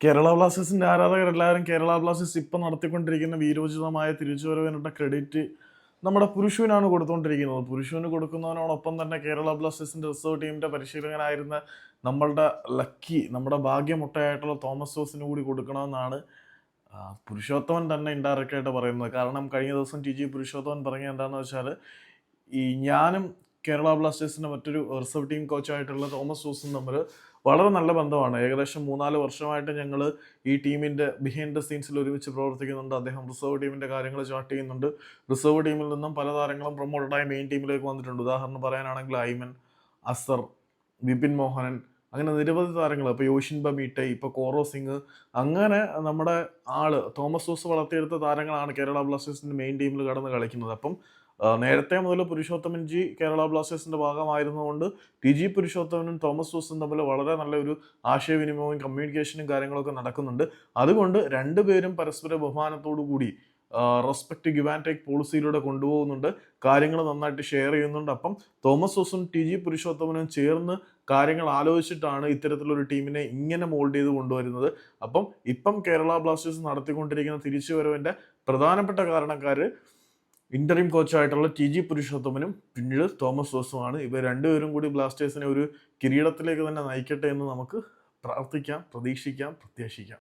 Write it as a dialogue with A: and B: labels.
A: കേരള ബ്ലാസ്റ്റേഴ്സിന്റെ ആരാധകരെല്ലാവരും കേരള ബ്ലാസ്റ്റേഴ്സ് ഇപ്പം നടത്തിക്കൊണ്ടിരിക്കുന്ന വീരോചിതമായ തിരിച്ചുവരവിനുള്ള ക്രെഡിറ്റ് നമ്മുടെ പുരുഷുവിനാണ് കൊടുത്തുകൊണ്ടിരിക്കുന്നത്. പുരുഷുവിന് കൊടുക്കുന്നതിനോടൊപ്പം തന്നെ കേരള ബ്ലാസ്റ്റേഴ്സിന്റെ റിസർവ് ടീമിന്റെ പരിശീലകനായിരുന്ന നമ്മളുടെ ലക്കി നമ്മുടെ ഭാഗ്യമുട്ടയായിട്ടുള്ള തോമസ് ജോസിന് കൂടി കൊടുക്കണമെന്നാണ് പുരുഷോത്തമൻ തന്നെ ഇൻഡയറക്റ്റ് ആയിട്ട് പറയുന്നത്. കാരണം കഴിഞ്ഞ ദിവസം ടി ജി പുരുഷോത്തമൻ പറഞ്ഞത് എന്താണെന്ന് വെച്ചാൽ ഈ ഞാനും കേരള ബ്ലാസ്റ്റേഴ്സിന്റെ മറ്റൊരു റിസർവ് ടീം കോച്ചായിട്ടുള്ള തോമസ് ജോസും തമ്മിൽ വളരെ നല്ല ബന്ധമാണ്. ഏകദേശം മൂന്നാൽ വർഷമായിട്ട് ഞങ്ങൾ ഈ ടീമിന്റെ ബിഹൈൻഡ് ദ സീൻസിൽ ഒരുമിച്ച് പ്രവർത്തിക്കുന്നുണ്ട്. അദ്ദേഹം റിസർവ് ടീമിന്റെ കാര്യങ്ങൾ ചാർട്ട് ചെയ്യുന്നുണ്ട്. റിസർവ് ടീമിൽ നിന്നും പല താരങ്ങളും പ്രൊമോട്ടഡായി മെയിൻ ടീമിലേക്ക് വന്നിട്ടുണ്ട്. ഉദാഹരണം പറയാനാണെങ്കിൽ ഐമൻ അസർ വിപിൻ മോഹനൻ അങ്ങനെ നിരവധി താരങ്ങൾ ഇപ്പോൾ യോഷിൻ ബമീട്ടെ ഇപ്പോൾ കോറോ സിംഗ് അങ്ങനെ നമ്മുടെ ആൾ തോമസ് ജോസ് വളർത്തിയെടുത്ത താരങ്ങളാണ് കേരള ബ്ലാസ്റ്റേഴ്സിന്റെ മെയിൻ ടീമിൽ കടന്ന് കളിക്കുന്നത്. അപ്പം നേരത്തെ മുതൽ പുരുഷോത്തമൻ ജി കേരള ബ്ലാസ്റ്റേഴ്സിന്റെ ഭാഗമായിരുന്നതുകൊണ്ട് ടി ജി പുരുഷോത്തമനും തോമസ് ജോസും തമ്മിൽ വളരെ നല്ലൊരു ആശയവിനിമയവും കമ്മ്യൂണിക്കേഷനും കാര്യങ്ങളൊക്കെ നടക്കുന്നുണ്ട്. അതുകൊണ്ട് രണ്ടുപേരും പരസ്പര ബഹുമാനത്തോടു കൂടി റെസ്പെക്ട് ഗിവ് ആൻഡ് ടേക്ക് പോളിസിയിലൂടെ കൊണ്ടുപോകുന്നുണ്ട്. കാര്യങ്ങൾ നന്നായിട്ട് ഷെയർ ചെയ്യുന്നുണ്ട്. അപ്പം തോമസ് ഓസും ടി ജി പുരുഷോത്തമനും ചേർന്ന് കാര്യങ്ങൾ ആലോചിച്ചിട്ടാണ് ഇത്തരത്തിലൊരു ടീമിനെ ഇങ്ങനെ മോൾഡ് ചെയ്ത് കൊണ്ടുവരുന്നത്. അപ്പം ഇപ്പം കേരള ബ്ലാസ്റ്റേഴ്സ് നടത്തിക്കൊണ്ടിരിക്കുന്ന തിരിച്ചുവരവിന്റെ പ്രധാനപ്പെട്ട കാരണക്കാർ ഇന്റർവ്യൂ കോച്ചായിട്ടുള്ള ടി ജി പുരുഷോത്തമനും പിന്നീട് തോമസ് ജോസുമാണ് ഇവർ രണ്ടുപേരും കൂടി ബ്ലാസ്റ്റേഴ്സിനെ ഒരു കിരീടത്തിലേക്ക് തന്നെ നയിക്കട്ടെ എന്ന് നമുക്ക് പ്രാർത്ഥിക്കാം പ്രതീക്ഷിക്കാം പ്രത്യാശിക്കാം.